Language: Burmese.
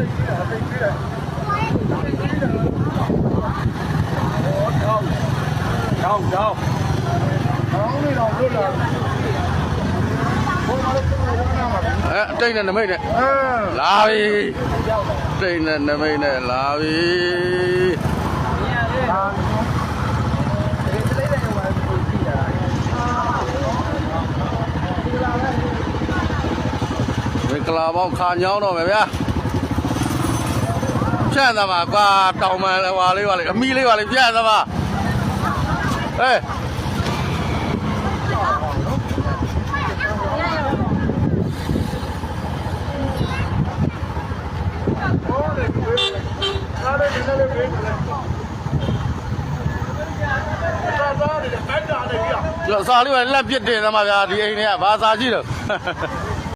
ကြောက်ကြောက်ကောင်းနေတော့လွတ်လာဘုံမလေးကိုရနာမှာအဲတိတ်နဲ့နမိတ်နဲ့အဲလာပြီတိတ်နဲ့နမိတ်နဲ့လာပြီဒါဒီလေးလေးဝိုင်းကိုကြည့်တာမင်္ဂလာပေါင်းခါညောင်းတော့မယ်ဗျာ ဖြန့်သမားကွာတောင်မှန်ဟွာလေးပါလေအမီလေးပါလေဖြန့်သမားဟဲ့ဟောလေဒါလေးဒီလေးလေးပဲသာသာလေးအဲ့ဒါလေးပြစာလေးပါလက်ပြစ်တင်သမားဗျာဒီအိမ်တွေကဘာစာရှိတော့